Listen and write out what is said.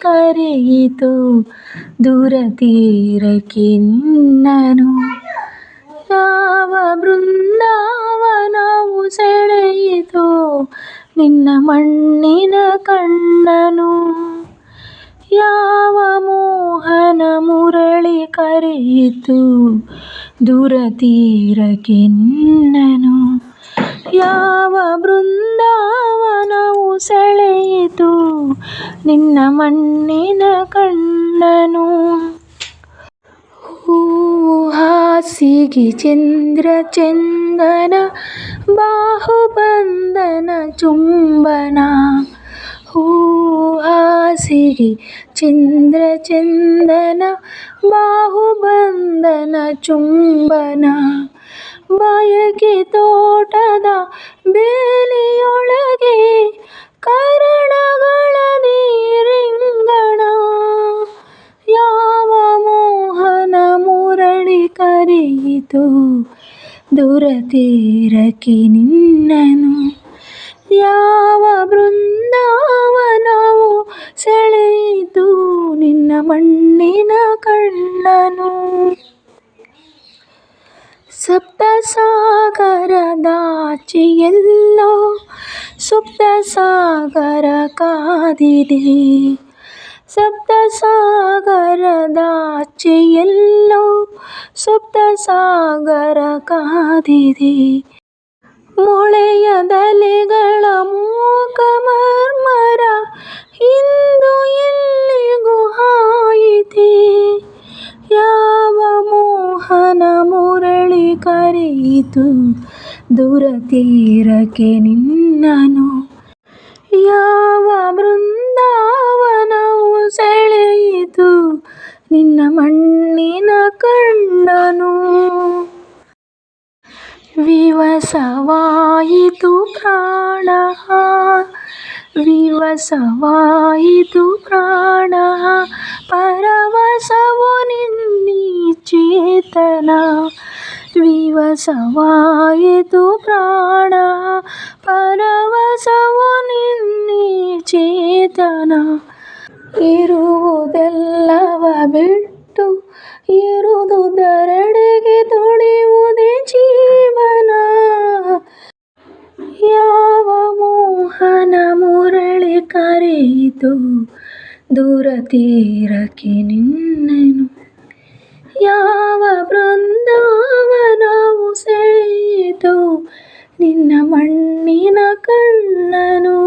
ಕರೆಯಿತು, ದೂರ ತೀರಕ್ಕೆ ನಿನ್ನನು ಯಾವ ಬೃಂದಾವನವು ಸೆಳೆಯಿತು ನಿನ್ನ ಮಣ್ಣಿನ ಕಣ್ಣನು. ಯಾವ ಮೋಹನ ಮುರಳಿ ಕರೆಯಿತು, ದೂರ ತೀರಕ್ಕೆ ನಿನ್ನನು ಯಾವ ಬೃಂದಾವನವು ಸೆಳೆಯಿತು ನಿನ್ನ ಮಣ್ಣಿನ ಕಣ್ಣನು ಹೂವು ಹಾಸಿಗೆ ಚಂದ್ರ ಚಂದನ ಬಾಹುಬಂಧನ ಚುಂಬನ ಹೂವು ಹಾಸಿಗೆ ಚಂದ್ರ ಚಂದನ ಬಾಹುಬಂಧನ ಚುಂಬನ ಬಯಕೆ ತೋಟದ ಬೇಲಿಯೊಳಗೆ ಕರೆಯಿತು ದೂರ ನಿನ್ನನು ಯಾವ ಬೃಂದಾವನವು ಸೆಳೆಯಿತು? ನಿನ್ನ ಮಣ್ಣಿನ ಕಣ್ಣನು ಸಪ್ತ ಸಾಗರದಾಚೆಯೆಲ್ಲೋ ಸುಪ್ತ ಸಾಗರ ಕಾದಿದೆ. ಸಪ್ತ ಸಾಗರದಾಚೆಯೆಲ್ಲೋ ಸುಪ್ತ ಸಾಗರ ಕಾದಿದೆ ಮೊಳೆಯದಲೆಗಳ ಮೂಕ ಮರ್ಮರ ಇಂದು ಎಲ್ಲಿಗೂ ಹಾಯಿತೆ. ಯಾವ ಮೋಹನ ಮುರಳಿ ಕರೆಯಿತು, ದೂರ ತೀರಕ್ಕೆ ನಿನ್ನನು. ಯಾವ ಬೃಂದಾವನವು ಸೆಳೆಯಿತು, ನಿನ್ನ ಮಣ್ಣಿನ ಕಣ್ಣನು ವಿವಸವಾಯಿತು ಪ್ರಾಣ ವಿವಸವಾಯಿತು ಪ್ರಾಣ ಪರವಶವು ನಿನ್ನಿ ಚೇತನ ವಿವಸವಾಯಿತು ಪ್ರಾಣ ಪರವಶವು ನಿನ್ನಿ ಚೇತನ ಇರುವುದೆಲ್ಲವ ಬಿಟ್ಟು ಇರುವುದರೆಡೆಗೆ ತುಡಿಯುವುದೇ ಜೀವನ. ಯಾವ ಮೋಹನ ಮುರಳಿ ಕರೆಯಿತು? ದೂರ ತೀರಕ್ಕೆ ನಿನ್ನನು. ಯಾವ ಬೃಂದಾವನವು ಸೆಳೆಯಿತು? ನಿನ್ನ ಮಣ್ಣಿನ ಕಣ್ಣನು